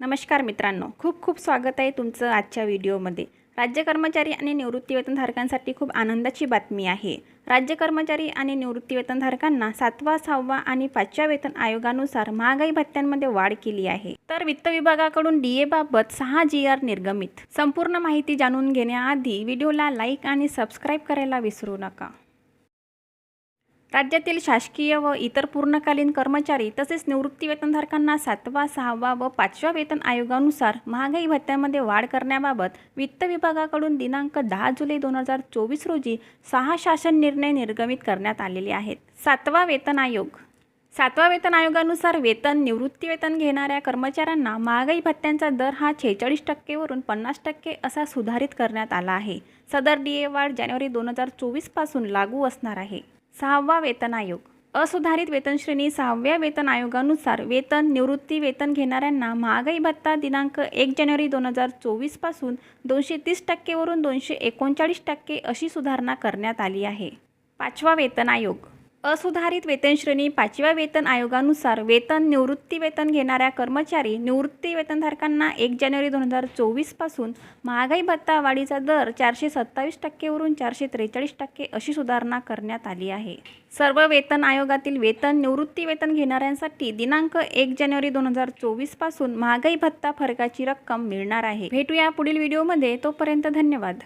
नमस्कार मित्रांनो. खूप खूप स्वागत आहे तुमचं आजच्या व्हिडिओमध्ये. राज्य कर्मचारी आणि निवृत्तीवेतनधारकांसाठी खूप आनंदाची बातमी आहे. राज्य कर्मचारी आणि निवृत्तीवेतनधारकांना सातवा सहावा आणि पाचव्या वेतन आयोगानुसार महागाई भत्त्यांमध्ये वाढ केली आहे. तर वित्त विभागाकडून डी एबाबत सहा जी आर निर्गमित. संपूर्ण माहिती जाणून घेण्याआधी व्हिडिओला लाईक आणि सबस्क्राईब करायला विसरू नका. राज्यातील शासकीय व इतर पूर्णकालीन कर्मचारी तसेच निवृत्ती वेतनधारकांना सातवा सहावा व पाचव्या वेतन आयोगानुसार महागाई भत्त्यामध्ये वाढ करण्याबाबत वित्त विभागाकडून दिनांक दहा जुलै दोन हजार चोवीस रोजी सहा शासन निर्णय निर्गमित करण्यात आलेले आहेत. सातवा वेतन आयोग. सातवा वेतन आयोगानुसार वेतन निवृत्ती वेतन घेणाऱ्या कर्मचाऱ्यांना महागाई भत्त्यांचा दर हा छेचाळीस टक्केवरून पन्नास टक्के असा सुधारित करण्यात आला आहे. सदर डी ए वाढ जानेवारी दोन हजार चोवीसपासून लागू असणार आहे. सहावा वेतन आयोग. असुधारित वेतनश्रेणी सहाव्या वेतन आयोगानुसार वेतन निवृत्ती वेतन घेणाऱ्यांना महागाई भत्ता दिनांक एक जानेवारी दोन हजार चोवीसपासून दोनशे तीस टक्केवरून दोनशे एकोणचाळीस टक्के अशी सुधारणा करण्यात आली आहे. पाचवा वेतन आयोग. असुधारित वेतनश्रेणी पाचव्या वेतन आयोगानुसार वेतन निवृत्ती वेतन घेणाऱ्या कर्मचारी निवृत्ती वेतनधारकांना एक जानेवारी दोन हजार चोवीसपासून महागाई भत्ता वाढीचा दर चारशे सत्तावीस टक्केवरून चारशे त्रेचाळीस टक्के अशी सुधारणा करण्यात आली आहे. सर्व वेतन आयोगातील वेतन निवृत्ती वेतन घेणाऱ्यांसाठी दिनांक एक जानेवारी दोन हजार चोवीसपासून महागाई भत्ता फरकाची रक्कम मिळणार आहे. भेटूया पुढील व्हिडिओमध्ये. तोपर्यंत धन्यवाद.